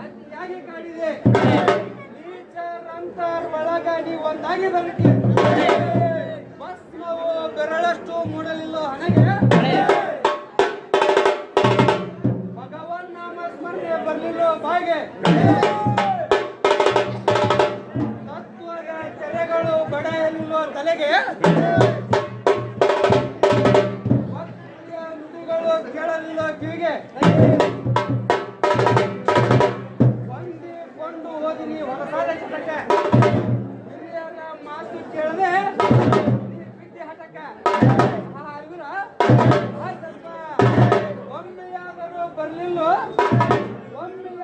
ಅತಿಯಾಗಿ ಕಾಡಿದೆ ಒಂದಾಗಿ ಬರಲಿಕ್ಕೆ ಬಾಯಿಗೆ. ತತ್ವದ ತೆರೆಗಳು ಬಡೆಯಲಿಲ್ಲ ತಲೆಗೆ. ಭಕ್ತಿಯ ನುಡಿಗಳು ಕೇಳಲಿಲ್ಲ ಕಿವಿಗೆ ಹೊಂದಿಕೊಂಡು ಓದಿನಿ ಹೊರಸಾದ ಚಟಕ್ಕೆ. ಹಿರಿಯರ ಮಾತು ಕೇಳದೆ ನೀ ಬಿದ್ದೆ ಹಠಕ್ಕೆ. ಆ ಸ್ವಲ್ಪ ಒಮ್ಮೆಯಾದರೂ ಬರಲಿಲ್ಲ? ಒಮ್ಮೆಯಾದರೂ